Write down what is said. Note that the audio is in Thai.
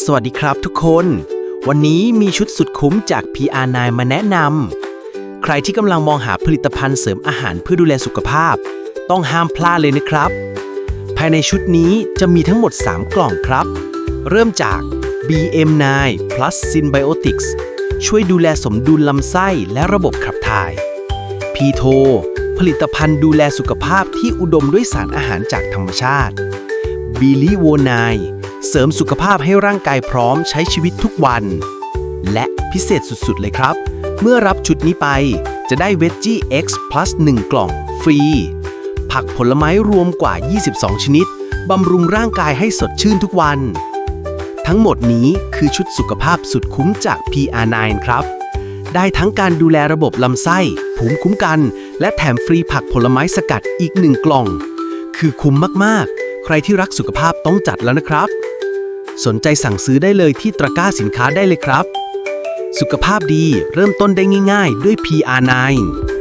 สวัสดีครับทุกคน วันนี้มีชุดสุดคุ้มจาก PR9 มาแนะนำ ใครที่กำลังมองหาผลิตภัณฑ์เสริมอาหารเพื่อดูแลสุขภาพ ต้องห้ามพลาดเลยนะครับ ภายในชุดนี้จะมีทั้งหมด 3 กล่องครับ เริ่มจาก BM9 Plus Symbiotics ช่วยดูแลสมดุลลำไส้และระบบขับถ่ายพีโทผลิตภัณฑ์ดูแลสุขภาพที่อุดมด้วยสารอาหารจากธรรมชาติบิลิโวนาย เสริมสุขภาพให้ร่างกายพร้อมใช้ชีวิตทุกวัน และพิเศษสุดๆ เลยครับ เมื่อรับชุดนี้ไปจะได้ Veggie X Plus 1 กล่อง ฟรี ผักผลไม้รวมกว่า 22 ชนิด บำรุงร่างกายให้สดชื่นทุกวัน ทั้งหมดนี้คือชุดสุขภาพสุดคุ้มจาก PR9 ครับ ได้ทั้งการดูแลระบบลำไส้ ภูมิคุ้มกัน และแถมฟรีผักผลไม้สกัดอีกหนึ่งกล่อง คือคุ้มมากๆ ใครที่รักสุขภาพต้องจัดแล้วนะครับ สนใจสั่งซื้อได้เลยที่ตะกร้าสินค้าได้เลยครับ สุขภาพดีเริ่มต้นได้ง่าย ๆ ด้วย PR9